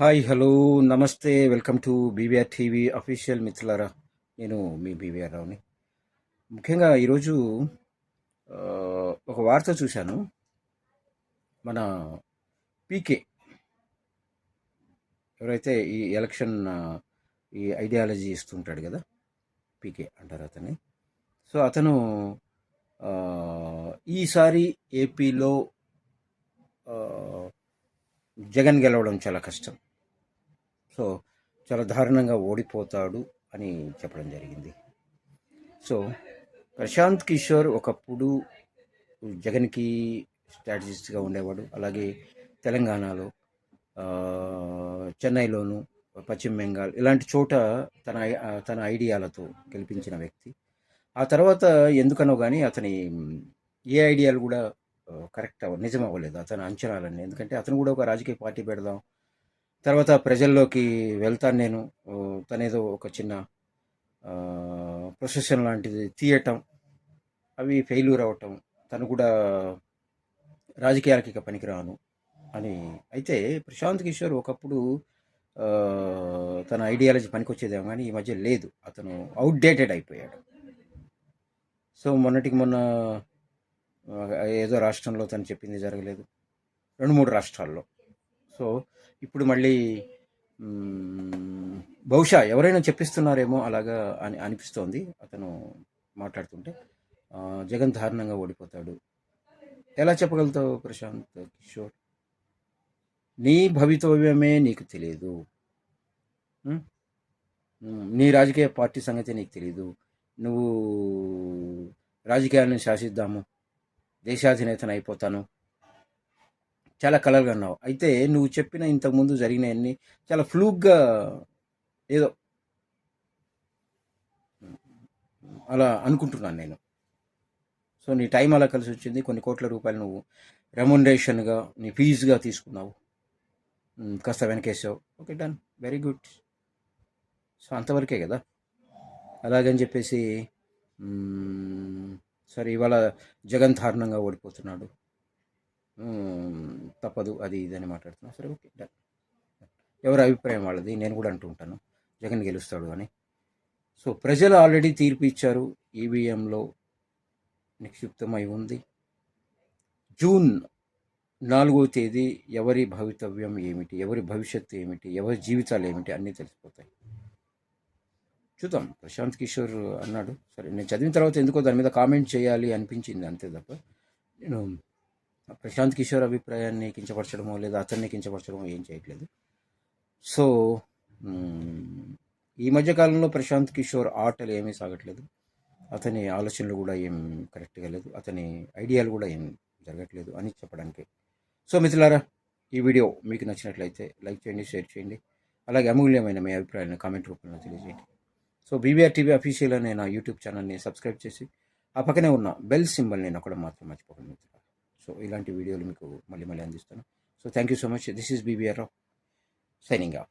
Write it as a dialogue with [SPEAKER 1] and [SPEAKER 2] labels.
[SPEAKER 1] Hi hello నమస్తే welcome to BVR TV official మిత్రులారా. నేను మీ బీవీఆర్ రావుని. ముఖ్యంగా ఈరోజు ఒక వార్త చూశాను. మన పీకే ఎవరైతే ఈ ఎలక్షన్ ఈ ఐడియాలజీ ఇస్తుంటాడు కదా పీకే అంటారు అతన్ని. సో అతను ఈసారి ఏపీలో జగన్ గెలవడం చాలా కష్టం. సో చాలా దారుణంగా ఓడిపోతాడు అని చెప్పడం జరిగింది. సో ప్రశాంత్ కిషోర్ ఒకప్పుడు జగన్కి స్ట్రాటజిస్ట్గా ఉండేవాడు. అలాగే తెలంగాణలో చెన్నైలోను పశ్చిమ బెంగాల్ ఇలాంటి చోట తన తన ఐడియాలతో గెలిపించిన వ్యక్తి. ఆ తర్వాత ఎందుకనో కానీ అతని ఏ ఐడియాలు కూడా కరెక్ట్ అవ్వ నిజం అవ్వలేదు అతని అంచనాలన్నీ. ఎందుకంటే అతను కూడా ఒక రాజకీయ పార్టీ పెడదాం తర్వాత ప్రజల్లోకి వెళ్తాను నేను. తనేదో ఒక చిన్న ప్రొసెషన్ లాంటిది తీయటం అవి ఫెయిల్యూర్ అవ్వటం తను కూడా రాజకీయాలకి ఇక పనికిరాను అని. అయితే ప్రశాంత్ కిషోర్ ఒకప్పుడు తన ఐడియాలజీ పనికొచ్చేదేమో కానీ ఈ మధ్య లేదు. అతను అవుట్డేటెడ్ అయిపోయాడు. సో మొన్నటికి మొన్న ఏదో రాష్ట్రంలో తను చెప్పింది జరగలేదు. రెండు మూడు రాష్ట్రాల్లో. సో ఇప్పుడు మళ్ళీ బహుశా ఎవరైనా చెప్పిస్తున్నారేమో అలాగా అని అనిపిస్తోంది అతను మాట్లాడుతుంటే. జగన్ దారుణంగా ఓడిపోతాడు. ఎలా చెప్పగలుగుతావు ప్రశాంత్ కిషోర్? నీ భవితవ్యమే నీకు తెలియదు నీ రాజకీయ పార్టీ సంగతి నీకు తెలియదు నువ్వు రాజకీయాలను శాసిద్దాము. దేశాధినేతను అయిపోతాను చాలా కలర్గా అన్నావు అయితే నువ్వు చెప్పిన ఇంతకుముందు జరిగినవన్నీ చాలా ఫ్లూక్గా ఏదో అలా అనుకుంటున్నాను నేను. సో నీ టైం అలా కలిసి వచ్చింది. కొన్ని కోట్ల రూపాయలు నువ్వు రెమ్యునరేషన్గా నీ ఫీజుగా తీసుకున్నావు. కాస్త వెనకేసావు. Okay done. Very good. So అంతవరకే కదా? అలాగని చెప్పేసి సరే ఇవాళ జగన్ దారుణంగా ఓడిపోతున్నాడు. తప్పదు అది ఇది అని మాట్లాడుతున్నా. సరే ఓకే డన్. ఎవరి అభిప్రాయం వాళ్ళది నేను కూడా అంటూ ఉంటాను. జగన్ గెలుస్తాడు అని. సో ప్రజలు ఆల్రెడీ తీర్పు ఇచ్చారు. ఈవీఎంలో నిక్షిప్తమై ఉంది. జూన్ నాలుగో తేదీ ఎవరి భవితవ్యం ఏమిటి ఎవరి భవిష్యత్తు ఏమిటి ఎవరి జీవితాలు ఏమిటి అన్నీ తెలిసిపోతాయి. చూద్దాం. ప్రశాంత్ కిషోర్ అన్నాడు. సరే నేను చదివిన తర్వాత ఎందుకో దాని మీద కామెంట్ చేయాలి అనిపించింది అంతే తప్ప. నేను ప్రశాంత్ కిషోర్ అభిప్రాయాన్ని కించపరచడమో లేదా అతన్ని కించపరచడమో ఏం చేయట్లేదు. సో ఈ మధ్యకాలంలో ప్రశాంత్ కిషోర్ ఆటలు ఏమీ సాగట్లేదు. అతని ఆలోచనలు కూడా ఏం కరెక్ట్గా లేదు. అతని ఐడియాలు కూడా ఏం జరగట్లేదు అని చెప్పడానికి. సో మిత్రులారా ఈ వీడియో మీకు నచ్చినట్లయితే లైక్ చేయండి షేర్ చేయండి. అలాగే అమూల్యమైన మీ అభిప్రాయాలను కామెంట్ రూపంలో తెలియజేయండి. సో బీవీఆర్ టీవీ అఫీషియల్ అనే నా యూట్యూబ్ ఛానల్ని సబ్స్క్రైబ్ చేసి ఆ పక్కనే ఉన్న బెల్ సింబల్ని నొక్కడం మాత్రం మర్చిపోకండి మిత్రులారా. సో ఇలాంటి వీడియోలు మీకు మళ్ళీ మళ్ళీ అందిస్తాను. So thank you so much. This is BVR signing off.